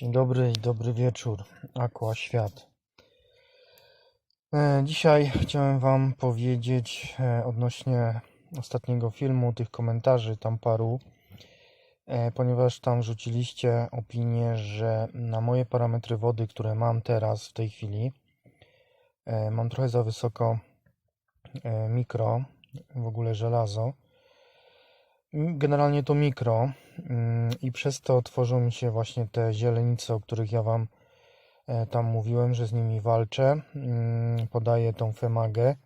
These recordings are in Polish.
Dzień dobry i dobry wieczór. Aqua Świat. E, Dzisiaj chciałem Wam powiedzieć e, odnośnie ostatniego filmu, tych komentarzy tam paru, e, ponieważ tam rzuciliście opinię, że na moje parametry wody, które mam teraz w tej chwili, mam trochę za wysoko mikro, w ogóle żelazo. Generalnie to mikro mm, i przez to tworzą mi się właśnie te zielenice, o których ja Wam e, tam mówiłem, że z nimi walczę. Mm, Podaję tą femagę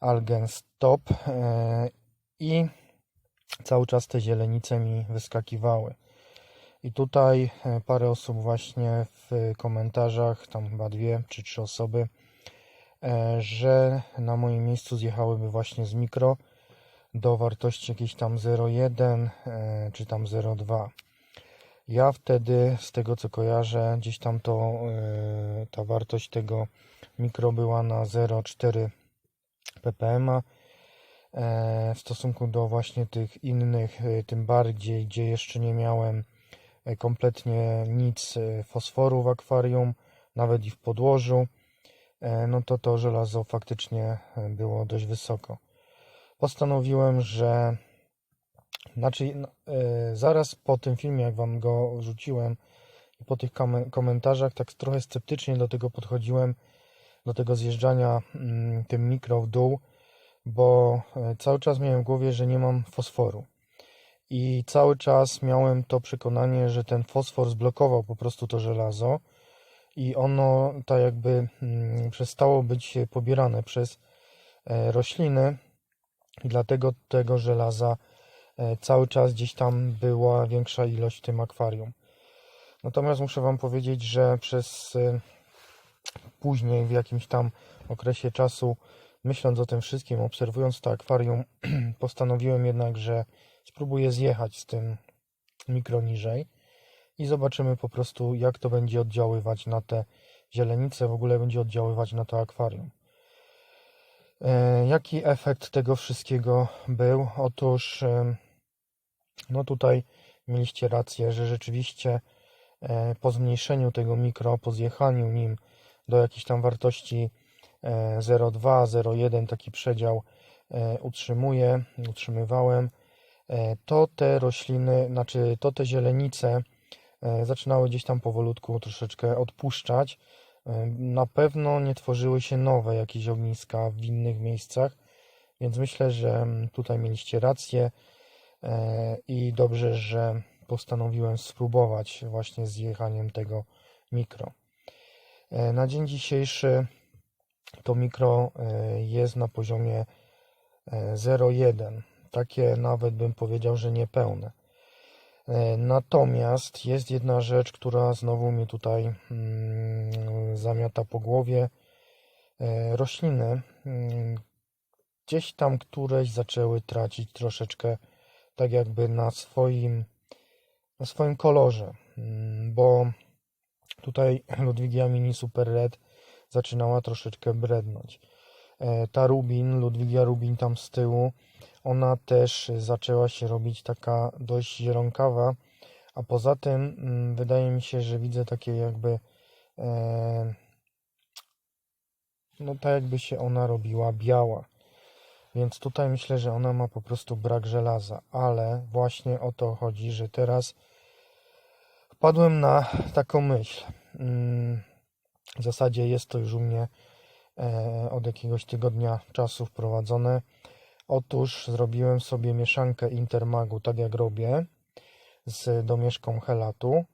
Algen Stop e, i cały czas te zielenice mi wyskakiwały. I tutaj e, parę osób właśnie w komentarzach, tam chyba dwie czy trzy osoby, że na moim miejscu zjechałyby właśnie z mikro do wartości jakiejś tam 0,1 e, czy tam 0,2. Ja wtedy, z tego co kojarzę, gdzieś tam to e, ta wartość tego mikro była na 0,4 ppm e, w stosunku do właśnie tych innych, tym bardziej, gdzie jeszcze nie miałem kompletnie nic fosforu w akwarium, nawet i w podłożu, no to to żelazo faktycznie było dość wysoko postanowiłem, że znaczy no, e, zaraz po tym filmie, jak wam go rzuciłem i po tych kom- komentarzach, tak trochę sceptycznie do tego podchodziłem, do tego zjeżdżania mm, tym mikro w dół, bo e, cały czas miałem w głowie, że nie mam fosforu. I cały czas miałem to przekonanie, że ten fosfor zblokował po prostu to żelazo i ono tak jakby mm, przestało być pobierane przez e, rośliny i dlatego tego żelaza e, cały czas gdzieś tam była większa ilość w tym akwarium. Natomiast muszę Wam powiedzieć, że przez e, później w jakimś tam okresie czasu, myśląc o tym wszystkim, obserwując to akwarium, postanowiłem jednak, że spróbuję zjechać z tym mikro niżej i zobaczymy po prostu, jak to będzie oddziaływać na te zielenice, w ogóle będzie oddziaływać na to akwarium. E, Jaki efekt tego wszystkiego był? Otóż, e, no tutaj mieliście rację, że rzeczywiście e, po zmniejszeniu tego mikro, po zjechaniu nim do jakiejś tam wartości e, 0,2, 0,1 taki przedział utrzymuję, utrzymywałem, to te rośliny, znaczy to te zielenice zaczynały gdzieś tam powolutku troszeczkę odpuszczać. Na pewno nie tworzyły się nowe jakieś ogniska w innych miejscach, więc myślę, że tutaj mieliście rację e, i dobrze, że postanowiłem spróbować właśnie z jechaniem tego mikro. E, Na dzień dzisiejszy to mikro e, jest na poziomie e, 0,1. Takie nawet bym powiedział, że niepełne. E, Natomiast jest jedna rzecz, która znowu mnie tutaj mm, zamiata po głowie. E, Rośliny, mm, gdzieś tam któreś zaczęły tracić troszeczkę tak jakby na swoim, na swoim kolorze, Mm, bo tutaj Ludwigia Mini Super Red zaczynała troszeczkę brednąć. E, Ta Rubin, Ludwigia Rubin tam z tyłu, ona też zaczęła się robić taka dość zielonkawa, a poza tym mm, wydaje mi się, że widzę takie jakby e, no tak jakby się ona robiła biała. Więc tutaj myślę, że ona ma po prostu brak żelaza, ale właśnie o to chodzi, że teraz wpadłem na taką myśl. Mm, W zasadzie jest to już u mnie od jakiegoś tygodnia czasu wprowadzone. Otóż zrobiłem sobie mieszankę Intermagu, tak jak robię, z domieszką helatu.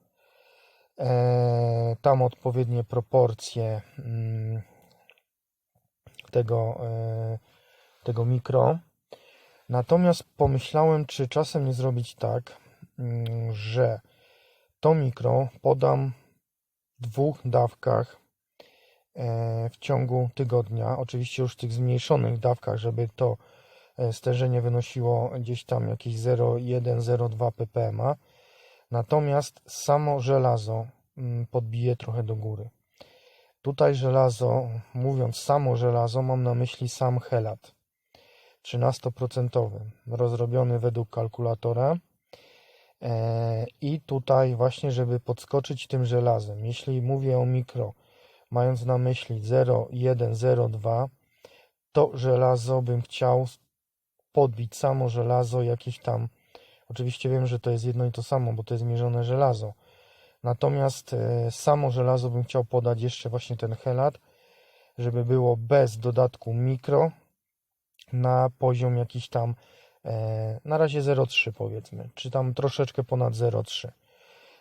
E, Tam odpowiednie proporcje mm, tego, e, tego mikro. Natomiast pomyślałem, czy czasem nie zrobić tak, mm, że to mikro podam w dwóch dawkach e, w ciągu tygodnia. Oczywiście już w tych zmniejszonych dawkach, żeby to e, stężenie wynosiło gdzieś tam jakieś 0,1-0,2 ppm. Natomiast samo żelazo mm, podbije trochę do góry. Tutaj żelazo, mówiąc samo żelazo, mam na myśli sam helat 13% rozrobiony według kalkulatora. E, I tutaj właśnie, żeby podskoczyć tym żelazem, jeśli mówię o mikro, mając na myśli 0,1, 0,2, to żelazo bym chciał podbić samo żelazo jakieś tam. Oczywiście wiem, że to jest jedno i to samo, bo to jest mierzone żelazo. Natomiast e, samo żelazo bym chciał podać jeszcze właśnie ten helat, żeby było bez dodatku mikro na poziom jakiś tam e, na razie 0,3 powiedzmy, czy tam troszeczkę ponad 0,3.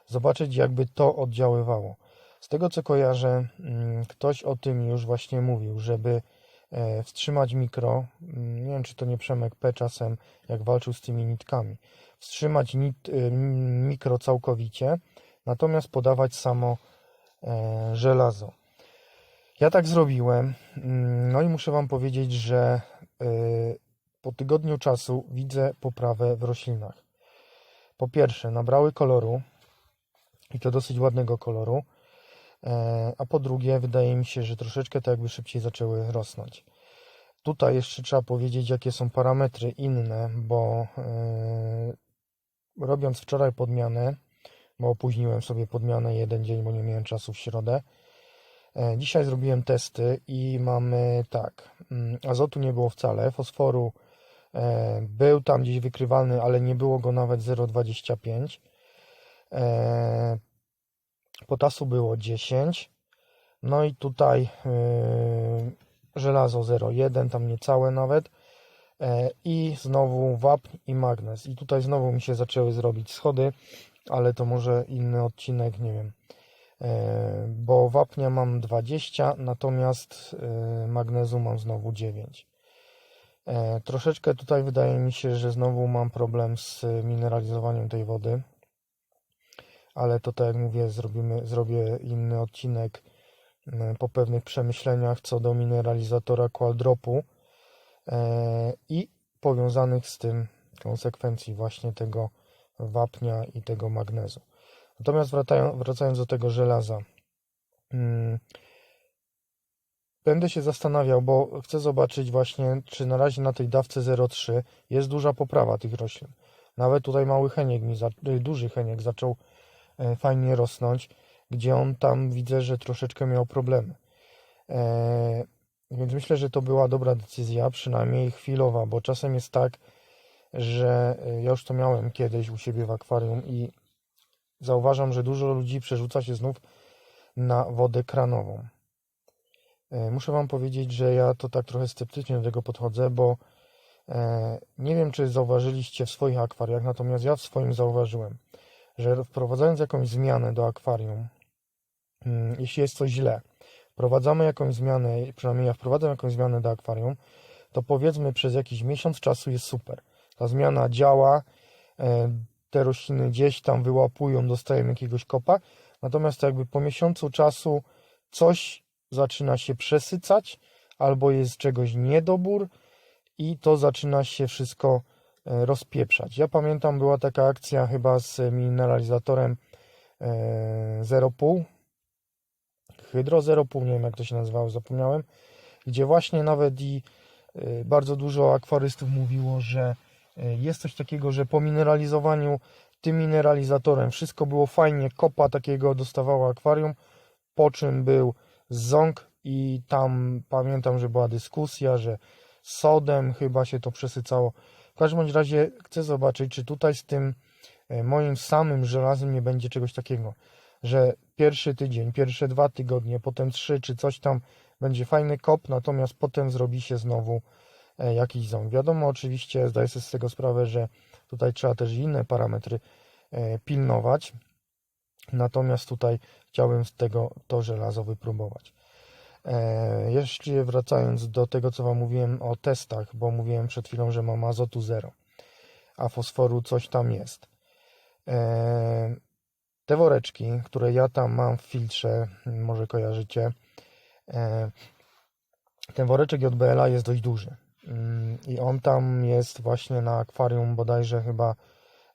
Zobaczyć jakby to oddziaływało. Z tego co kojarzę, mm, ktoś o tym już właśnie mówił, żeby e, wstrzymać mikro, mm, nie wiem czy to nie Przemek P czasem, jak walczył z tymi nitkami, wstrzymać nit, y, mikro całkowicie, natomiast podawać samo e, żelazo. Ja tak zrobiłem, mm, no i muszę Wam powiedzieć, że y, po tygodniu czasu widzę poprawę w roślinach. Po pierwsze, nabrały koloru i to dosyć ładnego koloru, e, a po drugie, wydaje mi się, że troszeczkę to jakby szybciej zaczęły rosnąć. Tutaj jeszcze trzeba powiedzieć, jakie są parametry inne, bo e, robiąc wczoraj podmianę, bo opóźniłem sobie podmianę jeden dzień, bo nie miałem czasu w środę. E, Dzisiaj zrobiłem testy i mamy tak, mm, azotu nie było wcale, fosforu e, był tam gdzieś wykrywalny, ale nie było go nawet 0,25. E, Potasu było 10. No i tutaj yy, żelazo 0,1, tam niecałe nawet. E, I znowu wapń i magnez. I tutaj znowu mi się zaczęły zrobić schody, ale to może inny odcinek, nie wiem. E, Bo wapnia mam 20, natomiast e, magnezu mam znowu 9. E, Troszeczkę tutaj wydaje mi się, że znowu mam problem z mineralizowaniem tej wody. Ale to tak jak mówię, zrobimy, zrobię inny odcinek e, po pewnych przemyśleniach co do mineralizatora qualdropu e, i powiązanych z tym konsekwencji właśnie tego wapnia i tego magnezu. Natomiast wracają, wracając do tego żelaza, mm, będę się zastanawiał, bo chcę zobaczyć właśnie, czy na razie na tej dawce 0,3 jest duża poprawa tych roślin. Nawet tutaj mały heniek mi, y, duży heniek zaczął fajnie rosnąć, gdzie on tam widzę, że troszeczkę miał problemy. E, więc myślę, że to była dobra decyzja, przynajmniej chwilowa, bo czasem jest tak, że e, ja już to miałem kiedyś u siebie w akwarium i zauważam, że dużo ludzi przerzuca się znów na wodę kranową. E, Muszę Wam powiedzieć, że ja to tak trochę sceptycznie do tego podchodzę, bo e, nie wiem, czy zauważyliście w swoich akwariach, natomiast ja w swoim zauważyłem, że wprowadzając jakąś zmianę do akwarium, mm, jeśli jest coś źle, wprowadzamy jakąś zmianę, przynajmniej ja wprowadzam jakąś zmianę do akwarium, to powiedzmy przez jakiś miesiąc czasu jest super. Ta zmiana działa, e, te rośliny gdzieś tam wyłapują, dostają jakiegoś kopa, natomiast jakby po miesiącu czasu coś zaczyna się przesycać, albo jest czegoś niedobór i to zaczyna się wszystko rozpieprzać. Ja pamiętam, była taka akcja chyba z mineralizatorem e, 0,5, Hydro 0,5, nie wiem jak to się nazywało, zapomniałem, gdzie właśnie nawet i e, bardzo dużo akwarystów mówiło, że e, jest coś takiego, że po mineralizowaniu tym mineralizatorem wszystko było fajnie, kopa takiego dostawało akwarium, po czym był ząg i tam pamiętam, że była dyskusja, że sodem chyba się to przesycało. W każdym razie chcę zobaczyć, czy tutaj z tym e, moim samym żelazem nie będzie czegoś takiego, że pierwszy tydzień, pierwsze dwa tygodnie, potem trzy czy coś tam będzie fajny kop, natomiast potem zrobi się znowu e, jakiś ząg. Wiadomo, oczywiście zdaję sobie z tego sprawę, że tutaj trzeba też inne parametry e, pilnować, natomiast tutaj chciałbym z tego to żelazo wypróbować. E, jeszcze wracając do tego, co Wam mówiłem o testach, bo mówiłem przed chwilą, że mam azotu 0, a fosforu coś tam jest. E, te woreczki, które ja tam mam w filtrze, może kojarzycie, e, ten woreczek JBL jest dość duży. Mm, I on tam jest właśnie na akwarium bodajże chyba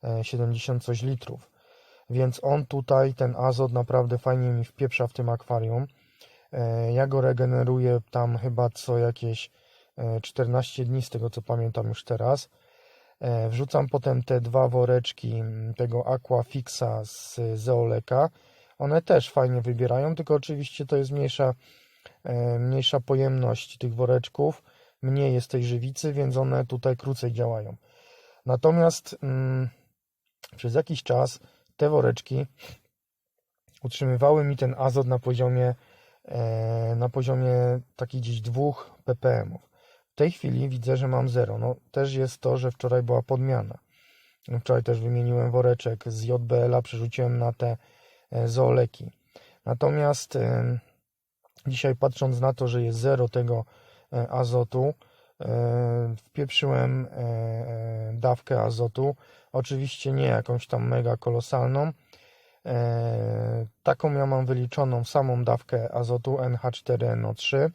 e, 70 coś litrów. Więc on tutaj, ten azot naprawdę fajnie mi wpieprza w tym akwarium. E, Ja go regeneruję tam chyba co jakieś e, 14 dni, z tego co pamiętam już teraz. E, Wrzucam potem te dwa woreczki tego Aquafixa z Zeoleka. One też fajnie wybierają, tylko oczywiście to jest mniejsza, e, mniejsza pojemność tych woreczków, mniej jest tej żywicy, więc one tutaj krócej działają. Natomiast mm, przez jakiś czas te woreczki utrzymywały mi ten azot na poziomie, e, na poziomie takich gdzieś 2 ppm. W tej chwili widzę, że mam 0. No, też jest to, że wczoraj była podmiana. Wczoraj też wymieniłem woreczek z JBL-a, przerzuciłem na te e, zooleki. Natomiast e, dzisiaj patrząc na to, że jest 0 tego e, azotu, e, wpieprzyłem e, e, dawkę azotu. Oczywiście nie jakąś tam mega kolosalną. E, Taką ja mam wyliczoną samą dawkę azotu NH4NO3,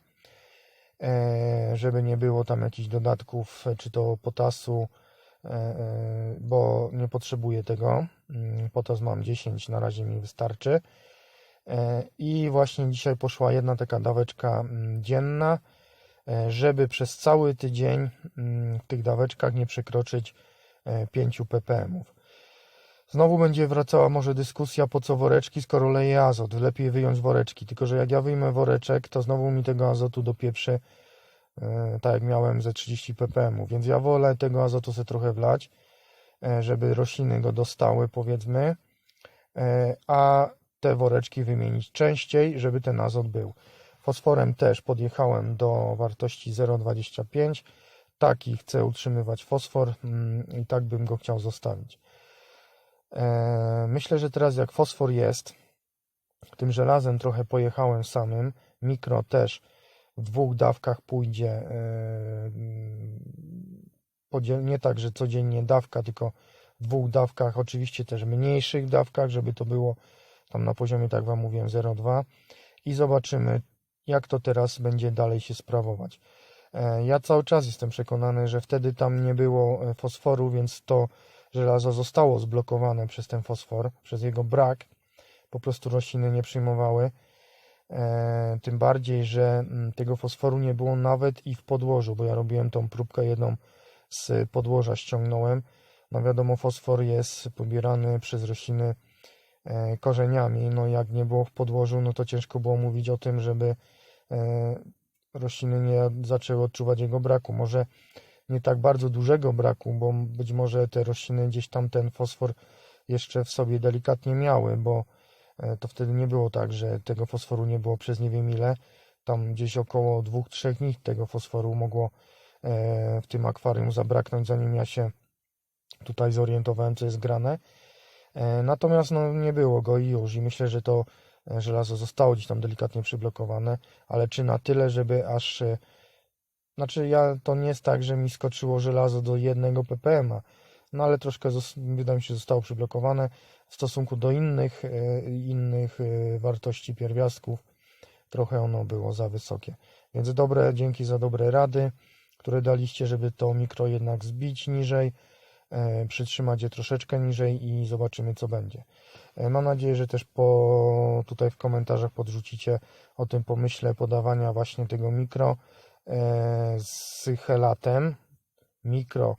e, żeby nie było tam jakichś dodatków, czy to potasu, e, bo nie potrzebuję tego. Mm, Potas mam 10, na razie mi wystarczy. I właśnie dzisiaj poszła jedna taka daweczka mm, dzienna, żeby przez cały tydzień mm, w tych daweczkach nie przekroczyć e, 5 ppm. Znowu będzie wracała może dyskusja, po co woreczki, skoro leje azot. Lepiej wyjąć woreczki. Tylko, że jak ja wyjmę woreczek, to znowu mi tego azotu dopieprzy, e, tak jak miałem ze 30 ppm. Więc ja wolę tego azotu sobie trochę wlać, e, żeby rośliny go dostały, powiedzmy, e, a te woreczki wymienić częściej, żeby ten azot był. Fosforem też podjechałem do wartości 0,25. Taki chcę utrzymywać fosfor mm, i tak bym go chciał zostawić. E, Myślę, że teraz jak fosfor jest, tym żelazem trochę pojechałem samym, mikro też w dwóch dawkach pójdzie, e, nie tak, że codziennie dawka, tylko w dwóch dawkach, oczywiście też mniejszych dawkach, żeby to było tam na poziomie, tak Wam mówiłem, 0,2 i zobaczymy, jak to teraz będzie dalej się sprawować. E, Ja cały czas jestem przekonany, że wtedy tam nie było fosforu, więc to żelazo zostało zblokowane przez ten fosfor, przez jego brak. Po prostu rośliny nie przyjmowały. E, tym bardziej, że mm, tego fosforu nie było nawet i w podłożu, bo ja robiłem tą próbkę jedną z podłoża, ściągnąłem. No wiadomo, fosfor jest pobierany przez rośliny e, korzeniami. No jak nie było w podłożu, no to ciężko było mówić o tym, żeby e, rośliny nie zaczęły odczuwać jego braku. Może nie tak bardzo dużego braku, bo być może te rośliny gdzieś tam ten fosfor jeszcze w sobie delikatnie miały, bo e, to wtedy nie było tak, że tego fosforu nie było przez nie wiem ile. Tam gdzieś około 2-3 dni tego fosforu mogło e, w tym akwarium zabraknąć, zanim ja się tutaj zorientowałem, co jest grane. E, Natomiast no, nie było go i już. I myślę, że to żelazo zostało gdzieś tam delikatnie przyblokowane, ale czy na tyle, żeby aż znaczy, ja to nie jest tak, że mi skoczyło żelazo do 1 ppm, no ale troszkę, wydaje mi się, zostało przyblokowane w stosunku do innych, e, innych e, wartości pierwiastków. Trochę ono było za wysokie. Więc dobre, dzięki za dobre rady, które daliście, żeby to mikro jednak zbić niżej, e, przytrzymać je troszeczkę niżej i zobaczymy, co będzie. Mam nadzieję, że też po, tutaj w komentarzach podrzucicie o tym pomyśle podawania właśnie tego mikro z helatem mikro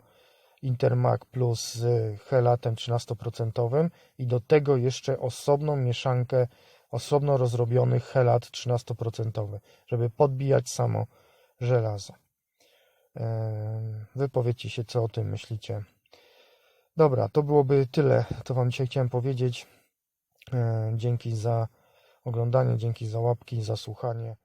Intermac plus z helatem 13% i do tego jeszcze osobną mieszankę osobno rozrobiony helat 13%, żeby podbijać samo żelazo. E, Wypowiedzcie się, co o tym myślicie. Dobra, to byłoby tyle, co Wam dzisiaj chciałem powiedzieć. E, Dzięki za oglądanie, dzięki za łapki, za słuchanie.